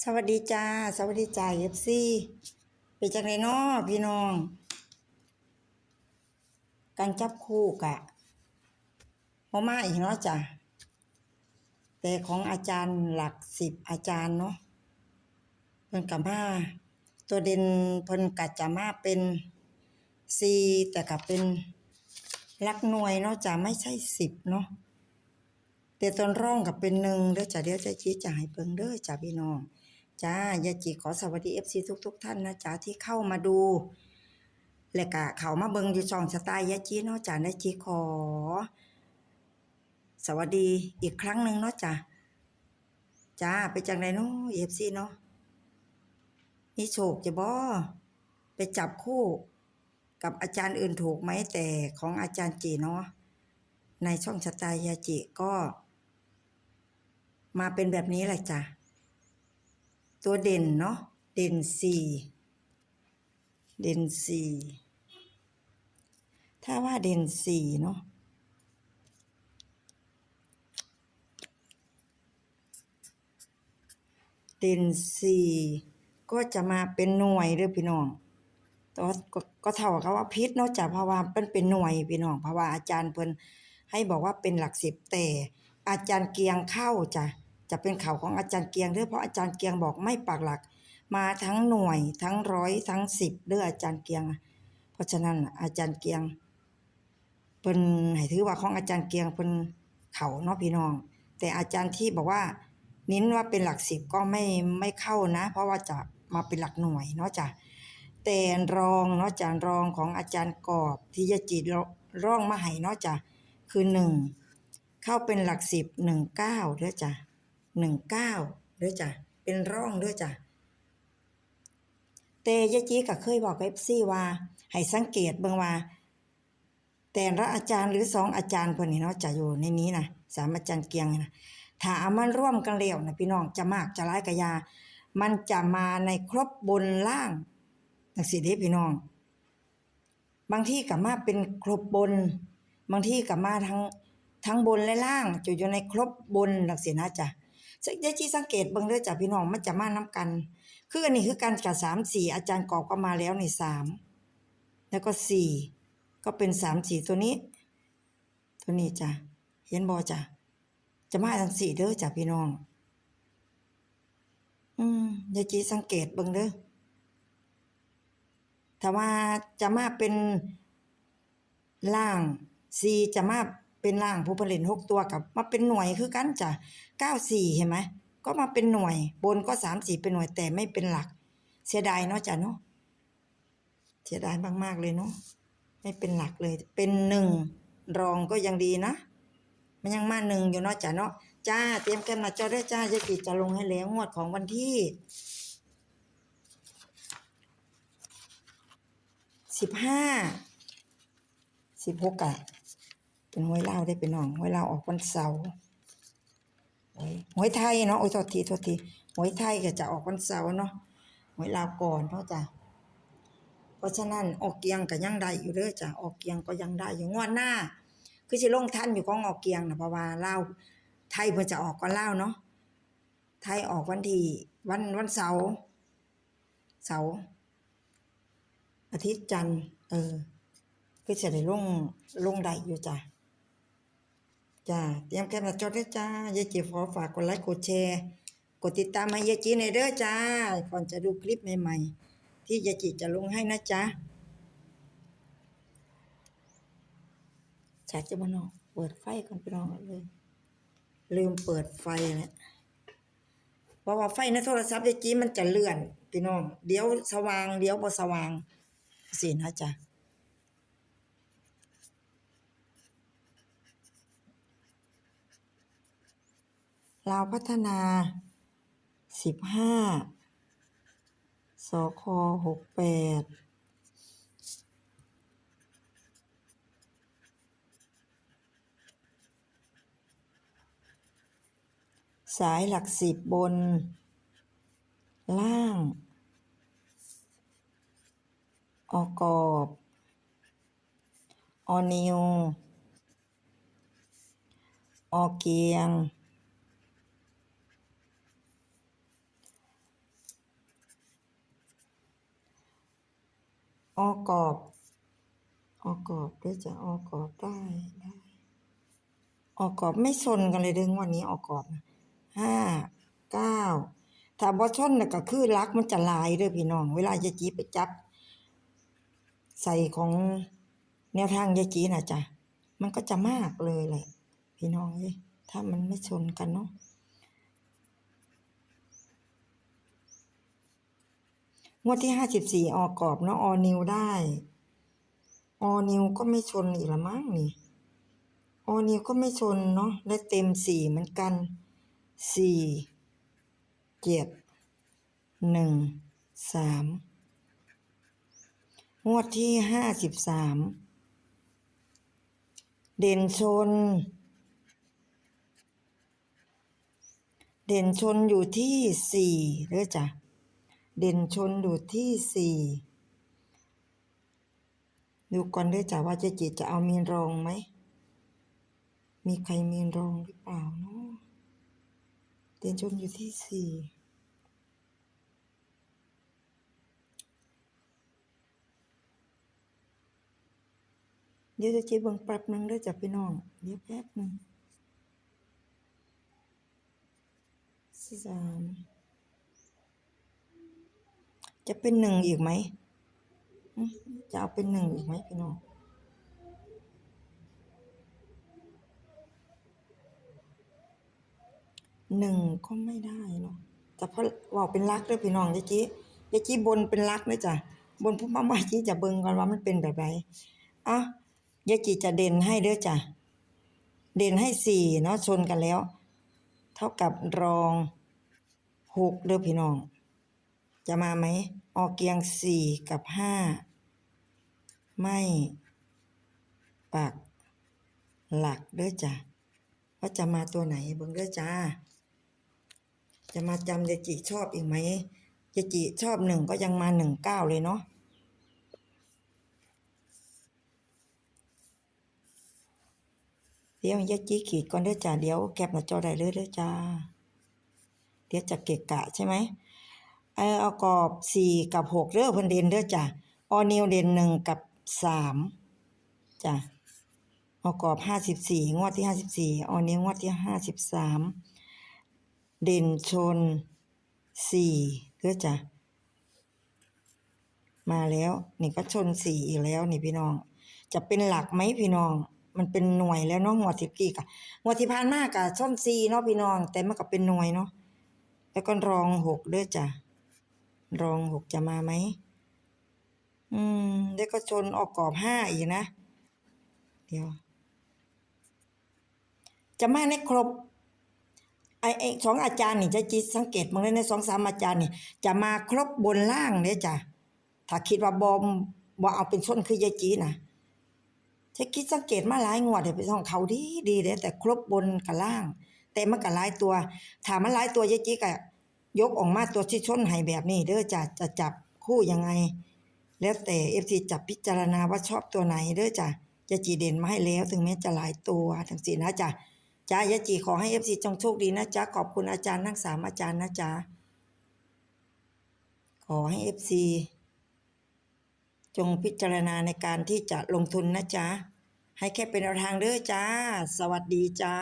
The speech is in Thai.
สวัสดีจ้า สวัสดีจ้าเอฟซีเป็นจังไรน้อพี่น้อง การจับคู่กะบ่มาอีกเนาะจ้ะแต่ของอาจารย์หลักสิบอาจารย์เนาะเพิ่นกะมาตัวเด่นเพิ่นกะจะมาเป็นสี่แต่กะเป็นลักหน่วยเนาะจ้ะไม่ใช่สิบเนาะแต่ตอนร่องกับเป็นหนึ่งเด้อจ้ะเดี๋ยวจะชี้จะให้เบิ่งเด้อจ้ะพี่น้อง จ้ายาจีขอสวัสดี FC ทุกๆท่านนะจ้าที่เข้ามาดู และกะเขามาเบิงอยู่ช่องสไตล์ยาจีเนาะจ้ะนะจีขอ สวัสดีอีกครั้งหนึ่งเนาะจ้ะจ้าไปจังไดเนาะ FC เนาะมีโชคจะบ่ไปจับคู่กับอาจารย์อื่นถูกไหมแต่ของอาจารย์จีเนาะในช่องสไตล์ยาจิก็ มาเป็นแบบนี้แหละจ้ะ ตัวเด่นเนาะเด่นสี่เด่นสี่ถ้าว่าเด่นสี่เนาะเด่นสี่ก็จะมาเป็นหน่วยเด้อพี่น้องก็ก็ก็เท่ากับว่าพิษเนาะจ้ะเพราว่าเป็นเป็นหน่วยพี่น้องเพราว่าอาจารย์เพิ่นให้บอกว่าเป็นหลักสิบแต่อาจารย์เกียงเข้าจ้ะ จะเป็นเข่าของอาจารย์เกียงเด้อเพราะอาจารย์เกียงบอกไม่ปักหลัก มาทั้งหน่วยทั้งร้อยทั้งสิบเด้ออาจารย์เกียง เพราะฉะนั้นอาจารย์เกียงเพิ่นให้ถือว่าของอาจารย์เกียงเพิ่นเข่าเนาะพี่น้อง แต่อาจารย์ที่บอกว่าเน้นว่าเป็นหลักสิบก็ไม่ไม่เข้านะ เพราะว่าจะมาเป็นหลักหน่วยเนาะจ้ะแต่รองเนาะจานรองของอาจารย์กอบที่ยจิตร่องมาให้เนาะจ้ะคือหนึ่งเข้าเป็นหลักสิบหนึ่งเก้าด้วยจ้ะ หนึ่งเก้าด้วยจ้ะเป็นร่องด้วยจ้ะแต่ยะจีก็เคยบอกเอฟซีว่าให้สังเกตเบิ่งว่า แต่ละอาจารย์หรือสองอาจารย์เพิ่นนี่เนาะจะอยู่ในนี้นะสามอาจารย์เกียงนะถ้าเอามันร่วมกันแล้วนะพี่น้องจะมากจะร้ายกะยา มันจะมาในครบบนล่างจังซี่เดพี่น้อง บางที่ก็มาเป็นครบบน บางที่ก็มาทั้งทั้งบนและล่างจะอยู่ในครบบนจังซี่นะจ้ะ สักที่สังเกตเบิ่งเด้อจ้ะพี่น้องมันจะมานํกัน คืออันนี้คือการกับ3 4อาจารย์กอบก็มาแล้วใน3แล้วก็4ก็เป็น3 4ตัวนี้ ตัวนี้จ้ะเห็นบ่จ้ะจะมาทั้ง4เด้อจ้ะพี่น้อง อืมยายจีสังเกตเบิ่งเด้อถ้าว่าจะมาเป็นล่างสี่จะมาเป็นล่างผู้ผลิตหกตัวกับมาเป็นหน่วยคือกันจ้ะ เก้าสี่เห็นไหมก็มาเป็นหน่วย บนก็สามสี่เป็นหน่วยแต่ไม่เป็นหลัก เสียดายเนาะจ้ะเนาะเสียดายมากๆเลยเนาะไม่เป็นหลักเลย เป็นหนึ่งรองก็ยังดีนะ มันยังมาหนึ่งอยู่เนาะจ้ะเนาะจ้าเตรียมกันมาจอได้จ้ายายกิจจะลงให้แล้วงวดของวันที่สิบห้าสิบหกอะเป็นหวยลาได้เป็นน้องหวยลาออกวันเสาร์ หวยหวยไทยเนาะโอ้ยโทษทีโทษทีหวยไทยก็จะออกวันเสาร์เนาะหวยลาวก่อนเพราะจ้ะเพราะฉะนั้นออกเกียงก็ยังได้อยู่เด้อจ้ะออกเกียงก็ยังได้อยู่งวดหน้า คือสิลงทันอยู่ของออกเกียงนะเพราะว่าลาวไทยเพิ่นจะออกก่อนลาวเนาะไทยออกวันที่วันวันเสาร์เสาร์อาทิตย์จันทร์เออก็จะได้ลงลงได้อยู่จ้ะ จ้าเตรียมแคปหน้าจอด้จ้ายายจีขอฝากกดไลค์กดแชร์ กดติดตามให้ยายจีในเด้อจ้า ก่อนจะดูคลิปใหม่ๆ ที่ยายจีจะลงให้นะจ๊ะชัดจะมานอกเปิดไฟก่อนไปนอนเลย ลืมเปิดไฟเนี่ยเพราะว่าไฟในโทรศัพท์ยายจีมันจะเลื่อนพี่น้อง เดี๋ยวสว่าง เดี๋ยวบ่สว่างสินะจ๊ะ ลาวพัฒนาสิบห้าสคหกแปดสายหลักสิบบน ล่าง ออกอบ ออนิว ออเกียง ออกรอบออกรอบด้วยจ้ะออกรอบได้ได้ ออกกรอบไม่ชนกันเลยเด้งวันนี้ออกกรอบห้าเก้าถ้าบ่ชนก็คือลักมันจะลายเด้อพี่น้อง เวลายายจีไปจับ ใส่ของแนวทางยายจีนะจ้ะมันก็จะมากเลยแหละ พี่น้องเอ้ถ้ามันไม่ชนกันเนาะ งวดที่ห้าสิบสี่ออกกรอบเนาะออนิวได้ ออนิวก็ไม่ชนอีกละมั้งนี่ ออนิวก็ไม่ชนเนาะและเต็มสี่เหมือนกันสี่เจ็ดหนึ่งสามงวดที่ห้าสิบสามเด่นชน เด่นชนอยู่ที่สี่เด้อจ้ะ เด่นชนอยู่ที่สี่ดูก่อนด้อจ้ะว่าเจจิจะเอามีนรองไหม มีใครมีนรองหรือเปล่าเนาะเตียนชนอยู่ที่สี่เดี๋ยวจะเจ็บเบิ่งแป๊บหนึ่งด้อจ้ะพี่น้อง เดี๋ยวแป๊บหนึ่งสาม จะเป็นหนึ่งอีกไหม จะเอาเป็นหนึ่งอีกไหมพี่น้องหนึ่งก็ไม่ได้เนาะแต่เพราะว่าเป็นรักด้วยพี่น้องยายจียายจี้บนเป็นรักเลยจ้ะบนผู้มามาจี้จะเบิ่งก่อนว่ามันเป็นแบบไรอะยายจี้จะเด่นให้เด้อจ้ะเด่นให้สี่เนาะชนกันแล้ว เท่ากับรองหกเด้อพี่น้อง จะมาไหม ออกเกียงสี่กับห้า ไม่ปักหลักเด้อจ้ะว่าจะมาตัวไหนเบิ่งเด้อจ้า จะมาจำเยจิชอบอีกไหมเยจิชอบหนึ่งก็ยังมาหนึ่งเก้าเลยเนาะเดี๋ยวเยจิขีดก่อนเด้อจ้าเดี๋ยวแคปหน้าจอได้เลยเด้อจ้า เดี๋ยวจะเกะกะใช่ไหม เออเอากรอบสี่กับหกเด้อเพิ่นเด่นเด้อจ้าออนิวเด่นหนึ่งกับสามจ้ะเอากรอบห้าสิบสี่งวดที่ห้าสิบสี่ออนิวงวดที่ห้าสิบสามเด่นชนสี่เพื่อจ้ะมาแล้ว นี่ก็ชนสี่อีกแล้วนี่พี่น้อง จะเป็นหลักไหมพี่น้อง มันเป็นหน่วยแล้วเนาะงวดที่กี่กะงวดที่ผ่านมากะชนสี่เนาะพี่น้อง แต่มันก็เป็นหน่วยเนาะแล้วก็รองหกเด้อจ้ะ รองหกจะมาไหม อืม แล้วก็ชนออกกรอบห้าอีกนะ เดี๋ยว จะมาในครบไอ้ไอสองอาจารย์นี่จะจิตสังเกตมองเลยในสองสามอาจารย์นี่ จะมาครบบนล่างเนี่ยจ้ะถ้าคิดว่าบอมบ่เอาเป็นส้นคือยายจีนะจะคิดสังเกตมาหลายงวดเดี๋ยวไปท่องเขาดีดีเด้แต่ครบบนกับล่าง แต่มันก็หลายตัวถามมันหลายตัวยายจีก็ ยกออกมาตัวที่ชนให้แบบนี้เด้อจ้ะจะจับคู่ยังไง แล้วแต่เอฟซีจับพิจารณาว่าชอบตัวไหนเด้อจ้ะยาจีเด่นมาให้แล้วถึงแม้จะหลายตัวทั้งสี่นะจ้ะจ้ายาจีขอให้เอฟซีจงโชคดีนะจ๊ะขอบคุณอาจารย์ทั้งสามอาจารย์นะจ๊ะขอให้เอฟซีจงพิจารณาในการที่จะลงทุนนะจ๊ะให้แค่เป็นแนวทางเด้อจ้า สวัสดีจ้า